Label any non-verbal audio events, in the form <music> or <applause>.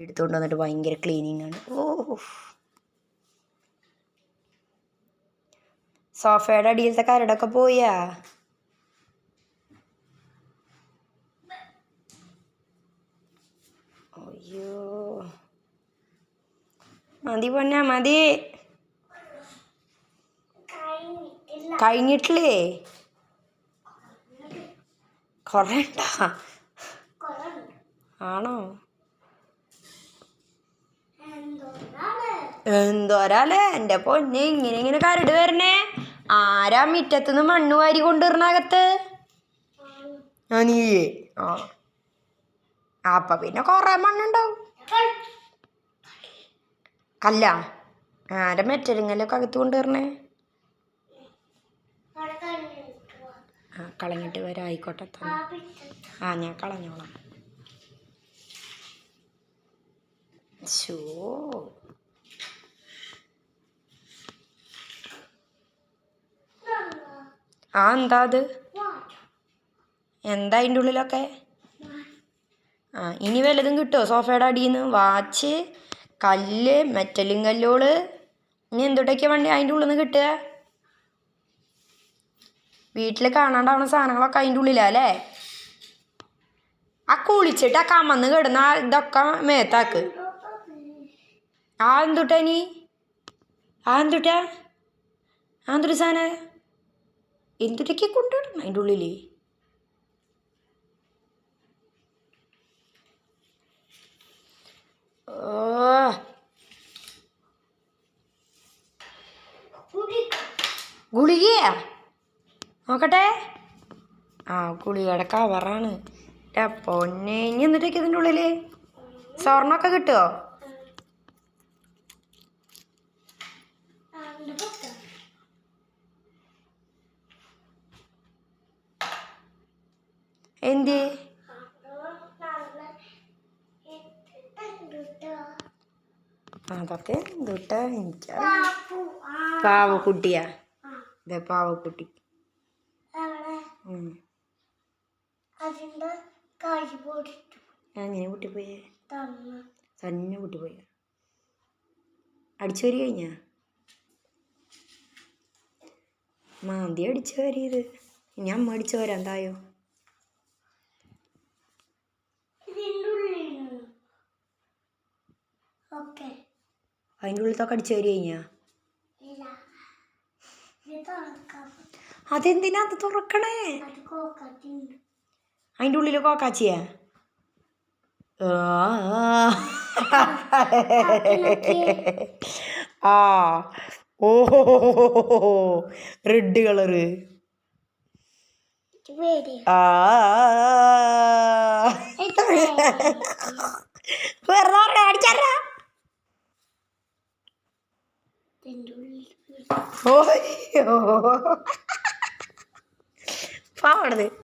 എടുത്തുകൊണ്ട് വന്നിട്ട് ഭയങ്കര ക്ലീനിങ് ആണ്. ഓ സോഫയുടെ അടിയിലത്തെ കരടൊക്കെ പോയാ? അയ്യോ. മതി പൊന്ന മതി. കഴിഞ്ഞിട്ടില്ലേ? കുറേ ആണോ? എന്തോരാലേ എന്റെ പൊന്നെ ഇങ്ങനെ ഇങ്ങനെ കരട് വരണേ. ആരാ മുറ്റത്തുനിന്ന് മണ്ണ് വാരി കൊണ്ടുവരണകത്ത് ആ നീയേ. ആ. അപ്പൊ പിന്നെ കൊറേ മണ്ണുണ്ടാവും. അല്ല ആരാ മെറ്റലിങ്ങലൊക്കെ അകത്ത് കൊണ്ടുവരണേ? ആ കളഞ്ഞിട്ട് വരാം. ആയിക്കോട്ടെ തന്നെ ആ ഞാൻ കളഞ്ഞോളാം. ശോ ആ എന്താ അത്? എന്താ അതിന്റെ ഉള്ളിലൊക്കെ? ആ ഇനി വല്ലതും കിട്ടുമോ സോഫയുടെ അടിയിൽ നിന്ന് വാച്ച് കല്ല് മെറ്റലും കല്ലുകൾ ഇനി എന്തുട്ടൊക്കെയാ വണ്ടി അതിന്റെ ഉള്ളിൽ നിന്ന് കിട്ടുക? വീട്ടിൽ കാണാണ്ടാവുന്ന സാധനങ്ങളൊക്കെ അതിന്റെ ഉള്ളിലാ അല്ലേ? ആ കുളിച്ചിട്ട് ആ കമന്ന് കിടന്ന ഇതൊക്കെ മേത്താക്ക്. ആ എന്തുട്ടാ നീ ആ എന്തുട്ടാ? ആ എന്തൊരു സാധന? എന്തുട്ടൊക്കെ കൊണ്ടുവരണം അതിന്റെ ഉള്ളിൽ ഗുളികയാ? നോക്കട്ടെ. ആ ഗുളികയുടെ കവറാണ് പൊന്നെ ഇനി എന്നിട്ടൊക്കെ ഇതിന്റെ ഉള്ളിൽ സ്വർണമൊക്കെ കിട്ടുമോ എന്ത്? അതൊക്കെ എന്തുട്ടാ? എനിക്ക് പാവക്കുട്ടിയാ? ഇതെ പാവക്കുട്ടി. അങ്ങനെ കുട്ടി പോയേ തന്നെ കുട്ടി അടിച്ചു വരി കഴിഞ്ഞാ? മാന്തി അടിച്ചു വരിയത് ഇനി അമ്മ അടിച്ചു വരാൻ തായോ അതിന്റെ ഉള്ളിലത്തൊക്കെ അടിച്ചു കയറി കഴിഞ്ഞാ? അതെന്തിനാ അത് തുറക്കണേ? അതിന്റെ ഉള്ളിൽ കോക്കാച്ചിയാ? ആ. ഓ. Red colour. ആ. വെറുതെ ഓയ്യോ പാവണത് <laughs> <laughs>